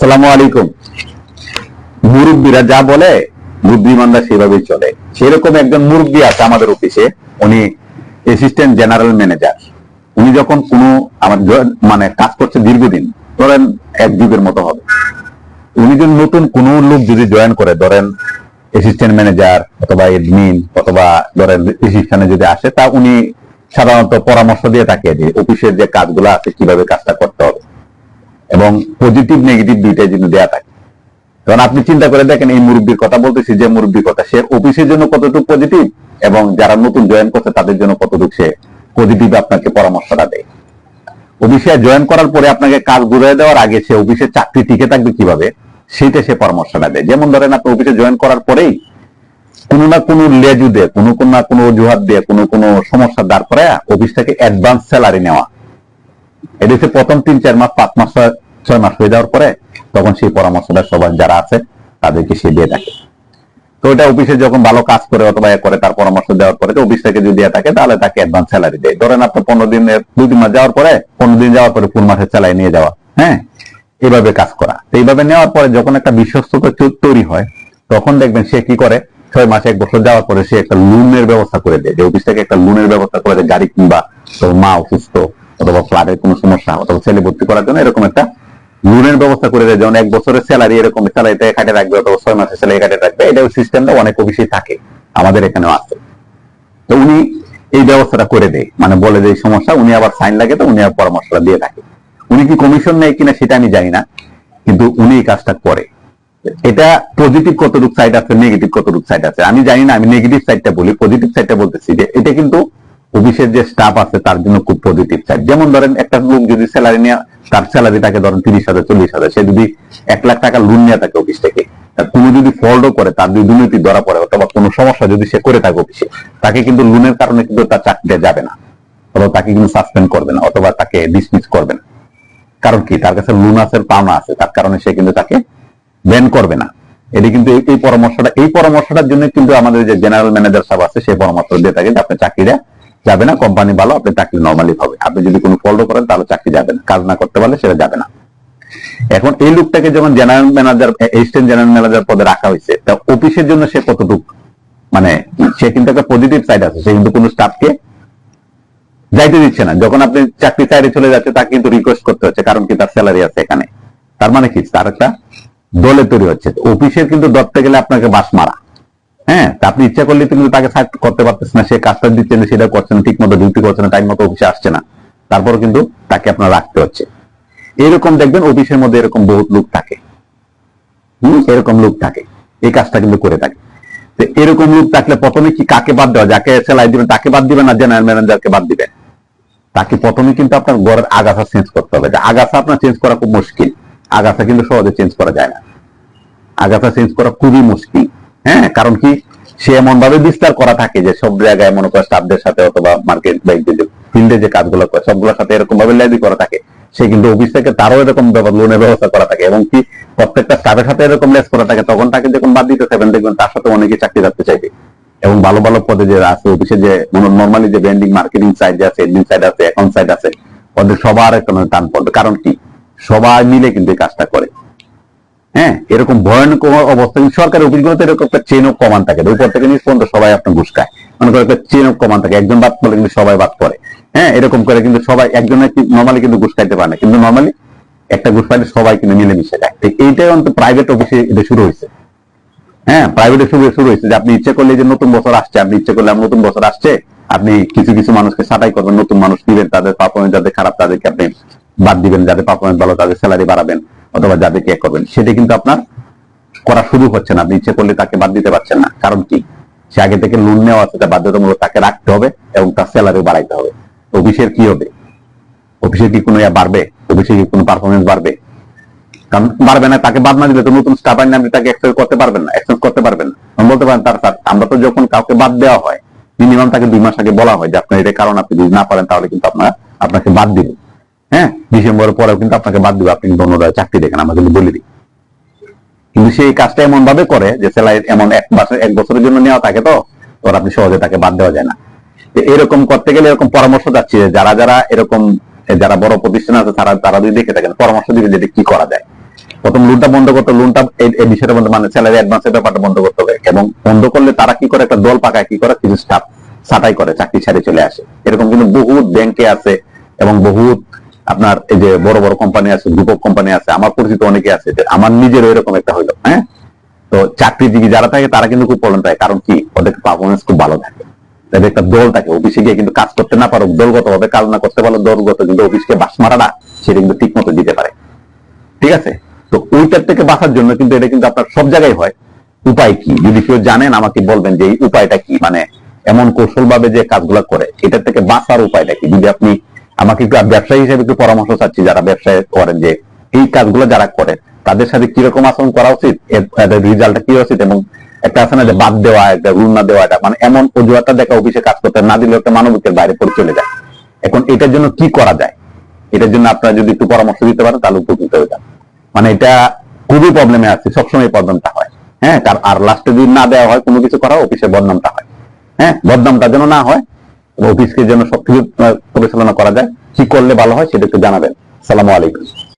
সালামু আলাইকুম। মুরব্বীরা যা বলে, বুদ্ধিমানরা সেভাবেই চলে। সেরকম একজন মুরব্বী আছে আমাদের অফিসে, উনি অ্যাসিস্ট্যান্ট জেনারেল ম্যানেজার উনি যখন কোনো আমার মানে কাজ করছে দীর্ঘদিন, ধরেন এক যুগের মতো হবে। উনি যদি নতুন কোনো লোক যদি জয়েন করে, ধরেন অ্যাসিস্ট্যান্ট ম্যানেজার অথবা এডমিন অথবা ধরেন অ্যাসিস্ট্যান্টে যদি আসে, তা উনি সাধারণত পরামর্শ দিয়ে তাকিয়ে দিয়ে, অফিসের যে কাজগুলো আছে, কীভাবে কাজটা করতে হবে। এবং পজিটিভ নেগেটিভ দুইটাই কিন্তু দেয়া থাকে। কারণ আপনি চিন্তা করে দেখেন, এই মুরব্বীর কথা বলতেছি, যে মুরব্বীর কথা, সে অফিসের জন্য কতটুকু পজিটিভ এবং যারা নতুন জয়েন করছে, তাদের জন্য কতটুকু সে পজিটিভ আপনাকে পরামর্শটা দেয়। অফিসে জয়েন করার পরে আপনাকে কাজ বুঝাই দেওয়ার আগে সে অফিসে চাকরি টিকে থাকবে কীভাবে, সেটা সে পরামর্শটা দেয়। যেমন ধরেন, আপনি অফিসে জয়েন করার পরেই কোনো না কোনো লেজু দিয়ে, কোনো কোনো না কোনো অজুহাত দিয়ে, কোনো কোনো সমস্যা দাঁড় করে অফিস থেকে অ্যাডভান্স স্যালারি নেওয়া এটা প্রথম তিন, চার মাস, পাঁচ মাস, ছয়- মাস হয়ে যাওয়ার পরে তখন সেই পরামর্শটা সবার যারা আছে, তাদেরকে সে দিয়ে থাকে। তো এটা অফিসে যখন ভালো কাজ করে অথবা করে, তার পরামর্শ দেওয়ার পরে অফিস থেকে যদি থাকে, তাহলে তাকে অ্যাডভান্স স্যালারি দেয়। ধরেন আপনার পনেরো দিনের দুই, তিন মাস যাওয়ার পরে, পনেরো দিন যাওয়ার পরে ফুল মাসের স্যালারি নিয়ে যাওয়া হ্যাঁ? এইভাবে কাজ করা। তো এইভাবে নেওয়ার পরে যখন একটা বিশ্বস্ততা তৈরি হয়, তখন দেখবেন সে কি করে, ছয় মাসে, এক বছর যাওয়ার পরে সে একটা লোনের ব্যবস্থা করে দেয়। যে অফিস থেকে একটা লোনের ব্যবস্থা করে দেয়, গাড়ি কিংবা তোর মা অসুস্থ অথবা ফ্লাডের কোনো সমস্যা, অথবা ছেলে ভর্তি করার জন্য এরকম একটা লোনের ব্যবস্থা করে দেয়। যেমন এক বছরের স্যালারি এরকম স্যালারিতে কাটে রাখবে, অথবা ছয় মাসের স্যালারি কাটে রাখবে এটা সিস্টেমটা অনেক অফিসেই থাকে, আমাদের এখানেও আছে। তো উনি এই ব্যবস্থাটা করে দেয় মানে বলে যে সমস্যা, উনি আবার সাইন লাগে তো উনি পরামর্শটা দিয়ে থাকে। উনি কি কমিশন নেয় কিনা সেটা আমি জানি না, কিন্তু উনি এই কাজটা করে। এটা পজিটিভ কতটুক সাইড আছে নেগেটিভ কতটুক সাইড আছে, আমি জানি না, আমি নেগেটিভ সাইডটা বলি পজিটিভ সাইডটা বলতেছি যে এটা কিন্তু অফিসের যে স্টাফ আছে, তার জন্য খুব পজিটিভ সাইড যেমন ধরেন, একটা লোক যদি স্যালারি নিয়ে, তার স্যালারি তাকে ধরেন তিরিশ হাজার, চল্লিশ হাজার। সে যদি এক লাখ টাকা লোন নিয়ে থাকে অফিস থেকে কোনো যদি ফল্টও করে, তার যদি দুর্নীতি ধরা পড়ে, অথবা কোনো সমস্যা যদি সে করে থাকে অফিসে তাকে কিন্তু লোনের কারণে কিন্তু তার চাকরিটা যাবে না। অথবা তাকে কিন্তু সাসপেন্ড করবে না, অথবা তাকে ডিসমিস করবে না। কারণ কি? তার কাছে লোন আছে, পাওনা আছে, তার কারণে সে কিন্তু তাকে ব্যান করবে না। এটি কিন্তু এই পরামর্শটা, এই পরামর্শটার জন্য কিন্তু আমাদের যে জেনারেল ম্যানেজার সাহেব আছে সেই পরামর্শ দিয়ে থাকে যে আপনি চাকরিটা যাবে না কোম্পানি ভালো, আপনি চাকরি নর্মালি হবে আপনি যদি কোনো ফল্ট করেন, তাহলে চাকরি যাবে না। কাজ না করতে পারলে সেটা যাবে না। এখন এই লোকটাকে যখন general manager assistant general manager পদে রাখা হয়েছে, তা অফিসের জন্য সে কতটুকু? মানে সে কিন্তু একটা পজিটিভ সাইড আছে। সে কিন্তু কোনো স্টাফকে যাইতে দিচ্ছে না। যখন আপনি চাকরি সাইডে চলে যাচ্ছে, তাকে কিন্তু রিকোয়েস্ট করতে হচ্ছে, কারণ কি তার স্যালারি আছে এখানে। তার মানে কি? তার একটা দলে তৈরি হচ্ছে। অফিসের কিন্তু ধরতে গেলে আপনাকে বাস মারা। হ্যাঁ তা আপনি ইচ্ছা করলে কিন্তু তাকে করতে পারতেছেন না, সে কাজটা দিচ্ছে না সেটা করছে না ঠিক মতো ডিউটি করছে না টাইম মতো অফিসে আসছে না। তারপর কিন্তু তাকে আপনার রাখতে হচ্ছে। এরকম দেখবেন অফিসের মধ্যে এরকম বহুত লোক থাকে। হম, এরকম লোক থাকে। এই কাজটা কিন্তু করে থাকে। তো এরকম লোক থাকলে প্রথমে কি কাকে বাদ দেওয়া? যাকে সেলাই দিবেন, তাকে বাদ দিবেন না জেনারেল ম্যানেজারকে বাদ দিবেন? তাকে প্রথমে কিন্তু আপনার ঘরের আগাছা চেঞ্জ করতে হবে। আগাছা আপনার চেঞ্জ করা খুব মুশকিল। আগাছা কিন্তু সহজে চেঞ্জ করা যায় না। আগাছা চেঞ্জ করা খুবই মুশকিল। হ্যাঁ কারণ কি? সে এমন ভাবে বিস্তার করা থাকে যে সব জায়গায় মনে করে স্টাফদের সাথে অথবা মার্কেট বা ফিল্ডে যে কাজগুলো করে, সবগুলোর সাথে এরকম ভাবে লেদি করা থাকে। সে কিন্তু অফিস থেকে তারও এরকম লোনের ব্যবস্থা করা থাকে এবং কি প্রত্যেকটা স্টাফের সাথে এরকম লেস করা থাকে। তখন তাকে যখন বাদ দিতে থাকবেন দেখবেন তার সাথে অনেকে চাকরি রাখতে চাইবে। এবং ভালো ভালো পদে যে আছে অফিসে যে নর্মালি যে ব্র্যান্ডিং মার্কেটিং সাইড আছে এডমিন সাইড আছে অ্যাকাউন্ট সাইড আছে, ওদের সবার একটা টান পড়বে। কারণ কি? সবাই মিলে কিন্তু এই কাজটা করে। হ্যাঁ এরকম ভয়ানক অবস্থা, কিন্তু সরকারি অফিসগুলোতে এরকম একটা চেন অফ কমান থাকে। উপর থেকে নিচ পর্যন্ত সবাই আপনার ঘুষ খায়। মনে করে একটা চেন অফ কমান থাকে, একজন বাদ করলে কিন্তু সবাই বাদ করে হ্যাঁ এরকম করে কিন্তু সবাই, একজনে নর্মালি কিন্তু ঘুষ খাইতে পারে না, কিন্তু নর্মালি একটা ঘুষ পাইলে সবাই কিন্তু মিলেমিশে তো এইটাই অন্তত প্রাইভেট অফিসে এটা শুরু হয়েছে। হ্যাঁ প্রাইভেটে শুরু শুরু হয়েছে। যে আপনি ইচ্ছে করলে যে নতুন বছর আসছে, আপনি ইচ্ছে করলে নতুন বছর আসছে, আপনি কিছু কিছু মানুষকে ছাঁটাই করবেন, নতুন মানুষ দিবেন, তাদের পারফরমেন্স যাদের খারাপ, তাদেরকে আপনি বাদ দিবেন, যাদের পারফরমেন্স ভালো, তাদের স্যালারি বাড়াবেন। অথবা যাদেরকে করবেন, সেটা কিন্তু আপনার করা শুরু হচ্ছে না। আপনি ইচ্ছে করলে তাকে বাদ দিতে পারছেন না। কারণ কি? সে আগে থেকে লোন নেওয়া আছে, তা বাধ্যতামূলক তাকে রাখতে হবে এবং তার স্যালারি বাড়াইতে হবে। অফিসের কি হবে? অফিসের কি কোনো বাড়বে? অফিসে কি কোনো পারফরমেন্স বাড়বে? কারণ পারবে না, তাকে বাদ না দিলে তো নতুন স্টাফ আইনে আপনি তাকে এক্সচেঞ্জ করতে পারবেন না এক্সচেঞ্জ করতে পারবেন না। আমি বলতে পারেন তার স্যার, আমরা তো যখন কাউকে বাদ দেওয়া হয় মিনিমাম তাকে দুই মাস আগে বলা হয় যে, আপনার এটা কারণ, আপনি যদি না পারেন তাহলে কিন্তু আপনারা আপনাকে বাদ দিব হ্যাঁ ডিসেম্বরের পরেও কিন্তু আপনাকে বাদ দিব, আপনি কিন্তু অন্যরা চাকরি দেখেন, আমরা কিন্তু বলে দিই। কিন্তু সেই কাজটা এমন ভাবে করে যে স্যালারি এমন এক বছর এক বছরের জন্য নেওয়া থাকে তো তোর আপনি সহজে তাকে বাদ দেওয়া যায় না। এরকম করতে গেলে এরকম পরামর্শ যাচ্ছে যারা যারা এরকম, যারা বড় প্রতিষ্ঠান আছে, তারা তারা যদি দেখে থাকেন, পরামর্শ দিবে যে এটা কি করা যায়। প্রথম লোনটা বন্ধ করতে লোনটা এই- এই বিষয়টা বন্ধ মানে স্যালারি অ্যাডভান্সের ব্যাপারটা বন্ধ করতে হবে। এবং বন্ধ করলে তারা কি করে, একটা দল পাকায় কি করে, কিছু স্টাফ ছাটাই করে, চাকরি ছেড়ে চলে আসে। এরকম কিন্তু বহুত ব্যাংকে আছে এবং বহুত আপনার এই যে বড় বড় কোম্পানি আছে দুপক কোম্পানি আছে, আমার পরিচিত অনেকে আছে আমার নিজের এরকম একটা হইল হ্যাঁ? তো চাকরিজীবী যারা থাকে, তারা কিন্তু খুব প্রবলেম পায়। কারণ কি? ওদের পারফরমেন্স খুব ভালো থাকে। তাদের একটা দল থাকে। অফিসে গিয়ে কিন্তু কাজ করতে না পারো দলগত ভাবে কাজ না করতে পারো দলগত কিন্তু অফিসকে বাস মারাটা সেটা কিন্তু ঠিক মতো দিতে পারে। ঠিক আছে? তো ওইটার থেকে বাঁচার জন্য কিন্তু এটা কিন্তু আপনার সব জায়গায় হয়। উপায় কি? যদি কেউ জানেন, আমাকে বলবেন যে এই উপায়টা কি? মানে এমন কৌশল ভাবে যে কাজগুলো করে, এটার থেকে বাঁচার উপায়টা কি? যদি আপনি আমাকে একটু ব্যবসায়ী হিসেবে একটু পরামর্শ চাচ্ছি যারা ব্যবসায় করেন যে, এই কাজগুলো যারা করে, তাদের সাথে কীরকম আচরণ করা উচিত রেজাল্টটা কি উচিত? এবং একটা আছে না যে, বাদ দেওয়া, একটা রুল না দেওয়া এটা মানে এমন অজুহাতটা দেখা অফিসে কাজ করতে না দিলে একটা মানবিকের বাইরে পড়ে চলে যায়। এখন এটার জন্য কি করা যায়? এটার জন্য আপনারা যদি একটু পরামর্শ দিতে পারেন, তাহলে উপকৃত হয়ে যান মানে এটা খুবই প্রবলেমে আছে, সবসময় এই প্রবলেমটা হয়। হ্যাঁ আর লাস্টে যদি না দেওয়া হয়, কোনো কিছু করা অফিসে বদনামটা হয়। হ্যাঁ বদনামটা যেন না হয় অফিসকে যেন সবকিছু পরিচালনা করা যায়। কি করলে ভালো হয় সেটা একটু জানাবেন। সালামু আলাইকুম।